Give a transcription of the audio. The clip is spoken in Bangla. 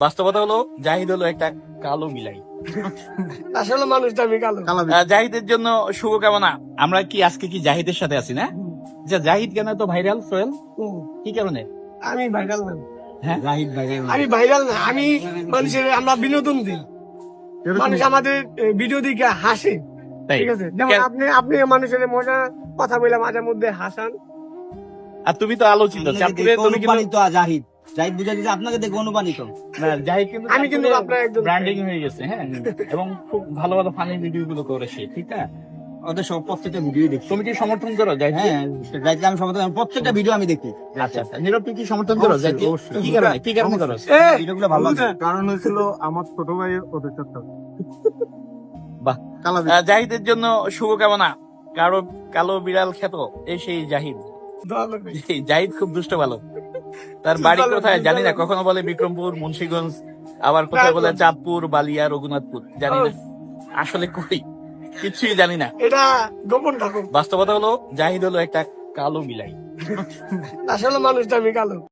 বাস্তবতা হলো জাহিদ হলো একটা কালো মিলাই। আসলে মানুষটা আমি কালো। জাহিদের জন্য শুভকামনা। আমরা কি আজকে কি জাহিদের সাথে আছি না? যে জাহিদ কেন তো ভাইরাল সোহেল? কি কারণে? আমি ভাইরাল না। হ্যাঁ? জাহিদ ভাইরাল আমি ভাইরাল না। আমি মানুষের আমরা বিনোদন দিই। মানুষ আমাদের ভিডিও দিকে হাসে। তাই। ঠিক আছে? যেমন আপনি আপনি মানুষের মজা কথা বলে মাঝে মধ্যে হাসান। আর তুমি তো আলোচিত। চাঁদপুরে তুমি কিন্তু অনুপ্রাণিত জাহিদ জাহিদ বুঝা আপনাকে দেখে অনুপ্রাণিত। জাহিদ কিন্তু আমি কিন্তু আপনার একজন ব্র্যান্ডিং হয়ে গেছে হ্যাঁ এবং খুব ভালো ভালো ফানি ভিডিও গুলো করেছে ঠিক আছে? ওদের সব প্রত্যেকটা ভিডিও দেখি তুমি কি সমর্থন করো জাহিদ হ্যাঁ জাহিদকে আমি সমর্থন প্রত্যেকটা ভিডিও আমি দেখি। আচ্ছা আচ্ছা নীরব তুই কি সমর্থন করো জাহিদকে? কি? কারণে কি কারণে করো? ভিডিওগুলো ভালো লাগে কারণ হয়েছিল আমার ছোট ভাই ওদের সাথে বাহ। কালা জাহিদের জন্য শুভকামনা। কারও কালো বিড়াল খ্যাত এই সেই জাহিদ। জাহিদ খুব দুষ্ট ভালো তার বাড়ি কোথায় জানি না কখনো বলে বিক্রমপুর মুন্সীগঞ্জ আবার কোথায় বলে চাঁদপুর। বালিয়া রঘুনাথপুর জানি না। আসলে কই? কিছুই জানি না। এটা গোপন থাকুক বাস্তবতা হলো জাহিদ হলো একটা কালো বিলাই। আসলে মানুষটা আমি কালো।